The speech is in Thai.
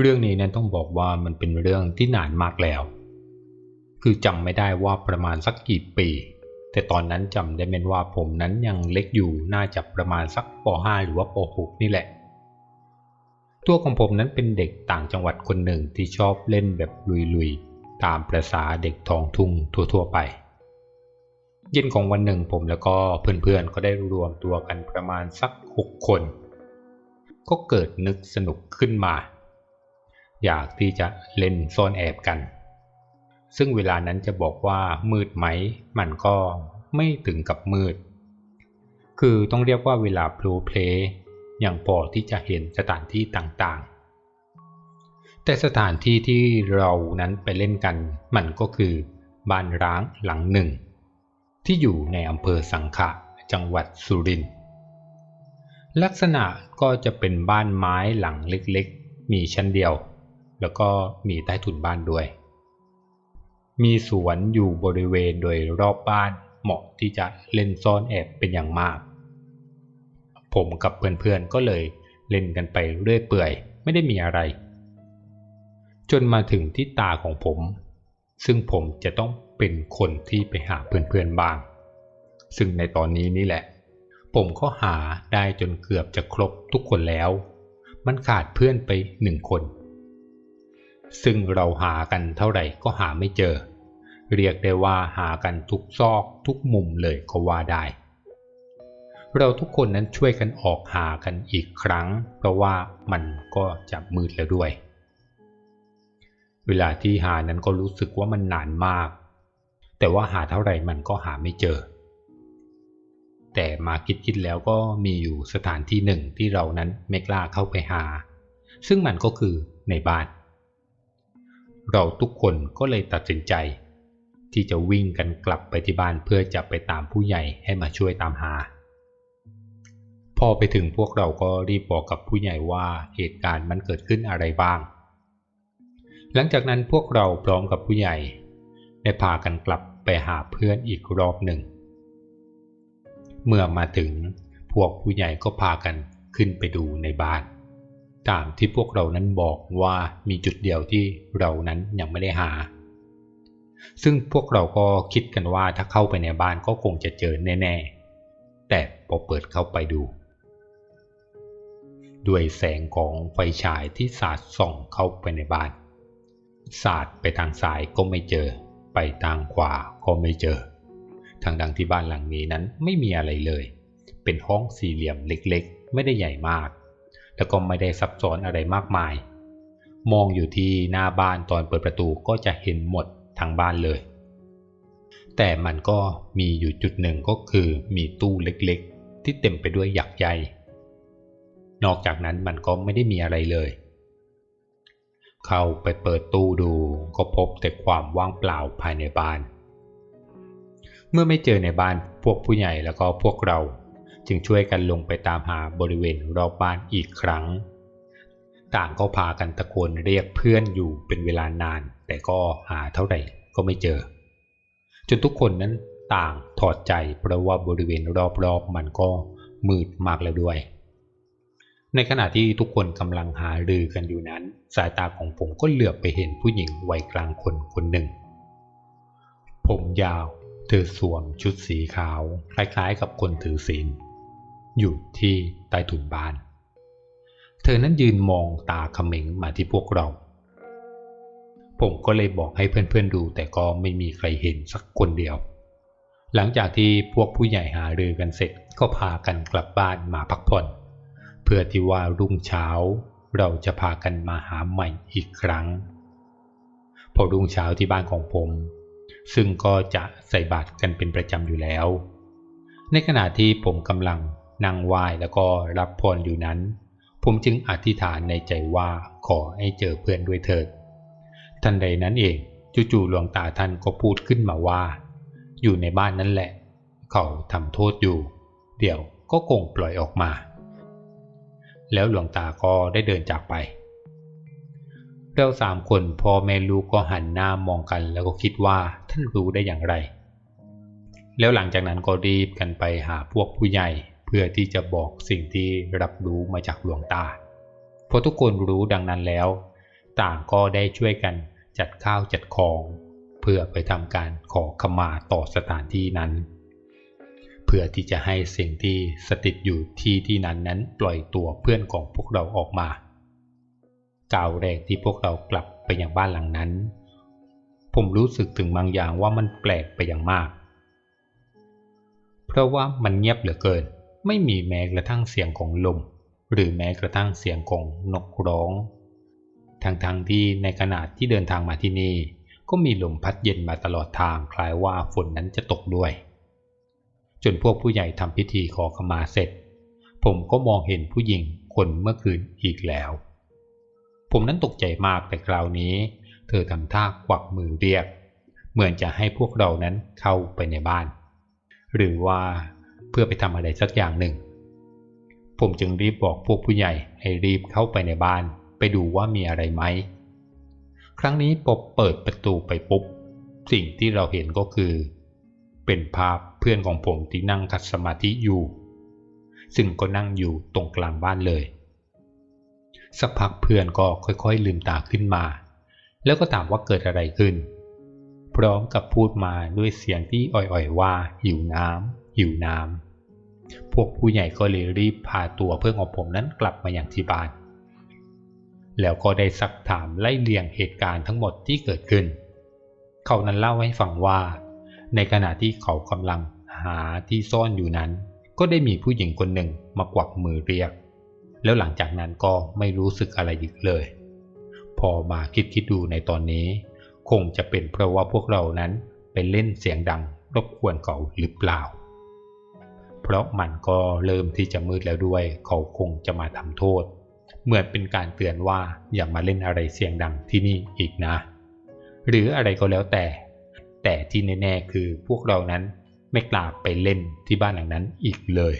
เรื่องนี้นั้นต้องบอกว่ามันเป็นเรื่องที่นานมากแล้ว คือจำไม่ได้ว่าประมาณสักกี่ปี แต่ตอนนั้นจำได้เป็นว่าผมนั้นยังเล็กอยู่น่าจะประมาณสักป .5 หรือว่าป .6 นี่แหละ ตัวของผมนั้นเป็นเด็กต่างจังหวัดคนหนึ่งที่ชอบเล่นแบบลุยๆ ตามประษาเด็กท้องทุ่งทั่วๆไป เย็นของวันหนึ่งผมแล้วก็เพื่อนๆก็ได้รวมตัวกันประมาณสักหกคน ก็เกิดนึกสนุกขึ้นมา อยากที่จะเล่นซ่อนแอบกัน ซึ่งเวลานั้นจะบอกว่ามืดไหม มันก็ไม่ถึงกับมืด คือต้องเรียกว่าเวลาโปรเพลย์อย่างพอที่จะเห็นสถานที่ต่างๆ แต่สถานที่ที่เรานั้นไปเล่นกัน มันก็คือบ้านร้างหลังหนึ่ง ที่อยู่ในอำเภอสังขะจังหวัดสุรินทร์ลักษณะก็จะเป็นบ้านไม้หลังเล็กๆ มีชั้นเดียว แล้วก็มีใต้ถุนบ้านด้วย มีสวนอยู่บริเวณโดยรอบบ้านเหมาะที่จะเล่นซ่อนแอบเป็นอย่างมาก ผมกับเพื่อนๆก็เลยเล่นกันไปเรื่อยเปื่อย ไม่ได้มีอะไร จนมาถึงที่ตาของผม ซึ่งผมจะต้องเป็นคนที่ไปหาเพื่อนๆบ้าง ซึ่งในตอนนี้นี่แหละ ผมก็หาได้จนเกือบจะครบทุกคนแล้ว มันขาดเพื่อนไปหนึ่งคน ซึ่งเราหากันเท่าไหร่ก็หาไม่เจอ เรียกได้ว่าหากันทุกซอกทุกมุมเลยก็ว่าได้ เราทุกคนนั้นช่วยกันออกหากันอีกครั้ง เพราะว่ามันก็จะมืดแล้วด้วย เวลาที่หานั้นก็รู้สึกว่ามันนานมาก แต่ว่าหาเท่าไหร่มันก็หาไม่เจอ แต่มาคิดๆแล้วก็มีอยู่สถานที่หนึ่งที่เรานั้นไม่กล้าเข้าไปหา ซึ่งมันก็คือในบ้าน เราทุกคนก็เลยตัดสินใจ ที่จะวิ่งกันกลับไปที่บ้านเพื่อจะไปตามผู้ใหญ่ให้มาช่วยตามหา พอไปถึงพวกเราก็รีบบอกกับผู้ใหญ่ว่าเหตุการณ์มันเกิดขึ้นอะไรบ้าง หลังจากนั้นพวกเราพร้อมกับผู้ใหญ่ ได้พากันกลับไปหาเพื่อนอีกรอบหนึ่ง เมื่อมาถึงพวกผู้ใหญ่ก็พากันขึ้นไปดูในบ้าน ตามที่พวกเรานั้นบอกว่ามีจุดเดียวที่เรานั้นยังไม่ได้หา ซึ่งพวกเราก็คิดกันว่าถ้าเข้าไปในบ้านก็คงจะเจอแน่ๆ แต่พอเปิดเข้าไปดู ด้วยแสงของไฟฉายที่สาดส่องเข้าไปในบ้าน สาดไปทางซ้ายก็ไม่เจอ ไปทางขวาก็ไม่เจอ ทางดังที่บ้านหลังนี้นั้นไม่มีอะไรเลย เป็นห้องสี่เหลี่ยมเล็กๆ ไม่ได้ใหญ่มาก แล้วก็ไม่ได้ซับซ้อนอะไรมากมาย มองอยู่ที่หน้าบ้านตอนเปิดประตูก็จะเห็นหมดทั้งบ้านเลย แต่มันก็มีอยู่จุดหนึ่งก็คือมีตู้เล็กๆ ที่เต็มไปด้วยหยักใยนอกจากนั้นมันก็ไม่ได้มีอะไรเลย เข้าไปเปิดตู้ดูก็พบแต่ความว่างเปล่าภายในบ้าน เมื่อไม่เจอในบ้านพวกผู้ใหญ่แล้วก็พวกเรา จึงช่วยกันลงไปตามหาบริเวณรอบบ้านอีกครั้ง ต่างก็พากันตะโกนเรียกเพื่อนอยู่เป็นเวลานาน แต่ก็หาเท่าไหร่ก็ไม่เจอ จนทุกคนนั้นต่างถอดใจเพราะว่าบริเวณรอบๆมันก็มืดมากแล้วด้วย ในขณะที่ทุกคนกำลังหารือกันอยู่นั้น สายตาของผมก็เหลือบไปเห็นผู้หญิงวัยกลางคนคนหนึ่ง ผมยาวเธอสวมชุดสีขาว คล้ายๆกับคนถือศีล อยู่ที่ใต้ถุนบ้าน เธอนั้นยืนมองตาเขม็งมาที่พวกเรา ผมก็เลยบอกให้เพื่อนๆดู แต่ก็ไม่มีใครเห็นสักคนเดียว หลังจากที่พวกผู้ใหญ่หารือกันเสร็จก็พากันกลับบ้านมาพักผ่อน เพื่อที่ว่ารุ่งเช้า เราจะพากันมาหาใหม่อีกครั้ง พอรุ่งเช้าที่บ้านของผม ซึ่งก็จะใส่บาตรกันเป็นประจำอยู่แล้ว ในขณะที่ผมกำลัง นั่งไหว้แล้วก็รับพรอยู่นั้น ผมจึงอธิษฐานในใจว่าขอให้เจอเพื่อนด้วยเถิด ทันใดนั้นเองจู่ๆหลวงตาท่านก็พูดขึ้นมาว่า อยู่ในบ้านนั่นแหละ เขาทำโทษอยู่ เดี๋ยวก็คงปล่อยออกมา แล้วหลวงตาก็ได้เดินจากไปเราสามคนพ่อแม่ลูกก็หันหน้ามองกันแล้วก็คิดว่าท่านรู้ได้อย่างไร แล้วหลังจากนั้นก็รีบกันไปหาพวกผู้ใหญ่ พื่อที่จะบอกสิ่งที่รับรู้มาจากหลวงตาพอทุกคนรู้ดังนั้นแล้ว ต่างก็ได้ช่วยกันจัดข้าวจัดของ เพื่อไปทำการขอขมาต่อสถานที่นั้น เพื่อที่จะให้สิ่งที่สถิตอยู่ที่ที่นั้นนั้นปล่อยตัวเพื่อนของพวกเราออกมาก่าวแรกที่พวกเรากลับไปยังบ้านหลังนั้น ผมรู้สึกถึงบางอย่างว่ามันแปลกไปอย่างมาก เพราะว่ามันเงียบเหลือเกิน ไม่มีแม้กระทั่งเสียงของลม หรือแม้กระทั่งเสียงของนกร้อง ทั้งๆทที่ในขณะที่เดินทางมาที่นี่ ก็มีลมพัดเย็นมาตลอดทางคล้ายว่าฝนนั้นจะตกด้วย จนพวกผู้ใหญ่ทำพิธีขอขมาเสร็จ ผมก็มองเห็นผู้หญิงคนเมื่อคืนอีกแล้ว ผมนั้นตกใจมากแต่คราวนี้ เธอทำท่ากวักมือเรียก เหมือนจะให้พวกเรานั้นเข้าไปในบ้าน หรือว่า เพื่อไปทำอะไรสักอย่างหนึ่ง ผมจึงรีบบอกพวกผู้ใหญ่ให้รีบเข้าไปในบ้าน ไปดูว่ามีอะไรไหม ครั้งนี้ปบเปิดประตูไปปุ๊บ สิ่งที่เราเห็นก็คือ เป็นภาพเพื่อนของผมที่นั่งคัดสมาธิอยู่ ซึ่งก็นั่งอยู่ตรงกลางบ้านเลย สักพักเพื่อนก็ค่อยๆลืมตาขึ้นมา แล้วก็ถามว่าเกิดอะไรขึ้นพร้อมกับพูดมาด้วยเสียงที่อ่อยๆว่าหิวน้ำหิวน้ำ พวกผู้ใหญ่ก็เลยรีบพาตัวเพื่อนของผมนั้นกลับมาอย่างที่บ้าน แล้วก็ได้ซักถามไล่เลียงเหตุการณ์ทั้งหมดที่เกิดขึ้น เขานั้นเล่าให้ฟังว่า ในขณะที่เขากำลังหาที่ซ่อนอยู่นั้น ก็ได้มีผู้หญิงคนหนึ่งมากวักมือเรียก แล้วหลังจากนั้นก็ไม่รู้สึกอะไรอีกเลย พอมาคิดคิดดูในตอนนี้ คงจะเป็นเพราะว่าพวกเรานั้นไปเล่นเสียงดังรบกวนเขาหรือเปล่า เพราะมันก็เริ่มที่จะมืดแล้วด้วย เขาคงจะมาทำโทษ เหมือนเป็นการเตือนว่าอย่ามาเล่นอะไรเสียงดังที่นี่อีกนะ หรืออะไรก็แล้วแต่ แต่ที่แน่ๆคือพวกเรานั้นไม่กล้าไปเล่นที่บ้านหลังนั้นอีกเลย